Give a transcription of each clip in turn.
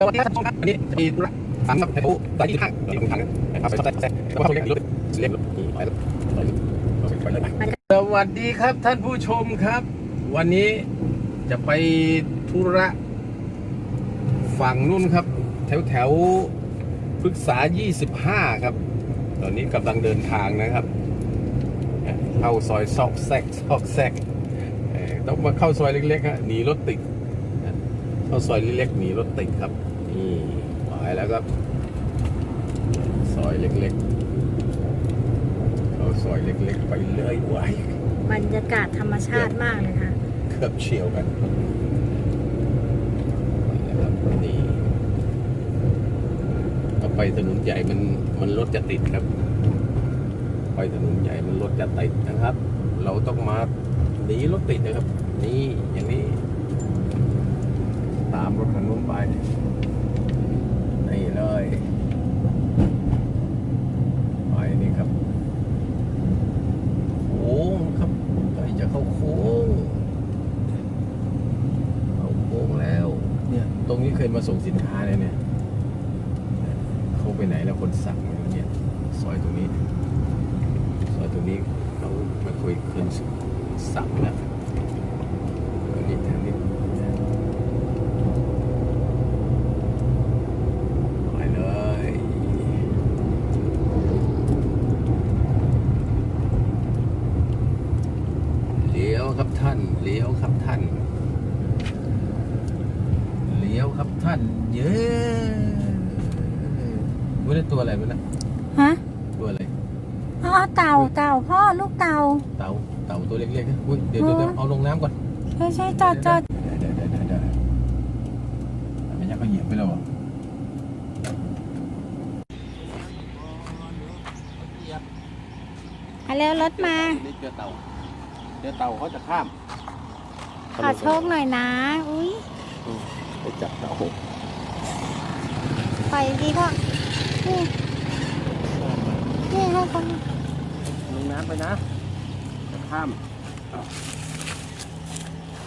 สวัสดีครับทุกท่านวันนี้จะมีธุระสามกับไทยผู้สายที่ห้างเราลงทางนะครับไปชอบแซ่ว่าเขาเรียกรถเรียกรถนี่ไปแล้วไปเลยไปสวัสดีครับท่านผู้ชมครับ วันนี้จะไปธุระฝั่งนู้นครับ แถวแถวพฤกษา 25 ครับ ตอนนี้กำลังเดินทางนะครับ เข้าซอยซอกแซกซอกแซกต้องมาเข้าซอยเล็กๆฮะหนีรถติด เข้าซอยเล็กๆหนีรถติดครับ นี่หมายแล้วครับ ซอยเล็กๆ เข้าซอยเล็กๆ ไปเลยไว้บรรยากาศธรรมชาติมากเลยค่ะเกือบเฉียวกันนะครับนี่ถ้าไปถนนใหญ่มันมันรถจะติดครับ ไปถนนใหญ่มันรถจะติดนะครับ เราต้องมาหนีรถติดนะครับ นี่อย่างนี้ตามรถคันนู้นไป นี่เลย ไปนี่ครับโค้งครับใกล้จะเข้าโค้งเข้าโค้งแล้ว เนี่ย ตรงนี้เคยมาส่งสินค้าเลยเนี่ย เขาไปไหนแล้วคนสั่งเนี่ยเนี่ยซอยตรงนี้ ซอยตรงนี้เราไม่คุยคืนสั่งแล้วทางนี้ทางนี้ ไปเลยเลี้ยว ครับท่าน เลี้ยวครับท่าน เลี้ยวครับท่าน เย้ไม่ได้ตัวอะไรมันนะฮะตัวอะไรอ๋อเต่าเต่าพ่อลูกเต่า เต่าเต่าตัวเล็กๆนะอุ้ยเดี๋ยวเดี๋ยวเดี๋ยวเอาลงน้ำก่อนใช่ใช่จอดจอดเดี๋ยวเดี๋ยวเดี๋ยวเดี๋ยวไม่อยากก็เหยียบไปแล้วเหรออะเร็วรถมานี่เจอเต่า เจอเต่าเขาจะข้ามขอโชคหน่อยนะ อุ้ยไปจับเต่าไปดีพ่อนี่นี่ให้คนลงน้ำไปนะจะข้าม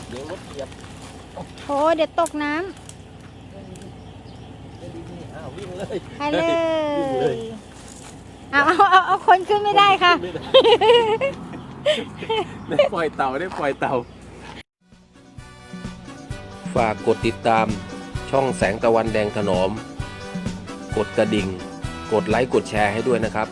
เดี๋ยวรถเหยียบโอ้เดี๋ยวตกน้อ้าววิ่งเลยำไปเลวิ่งเลยยเอาเอาเอาเอาคนขึ้นไม่ได้ค่ะไม่ได้ ได้ปล่อยเต่าได้ปล่อยเต่า ฝากกดติดตามช่องแสงตะวันแดงถนอม กดกระดิ่ง กดไลค์กดแชร์ให้ด้วยนะครับ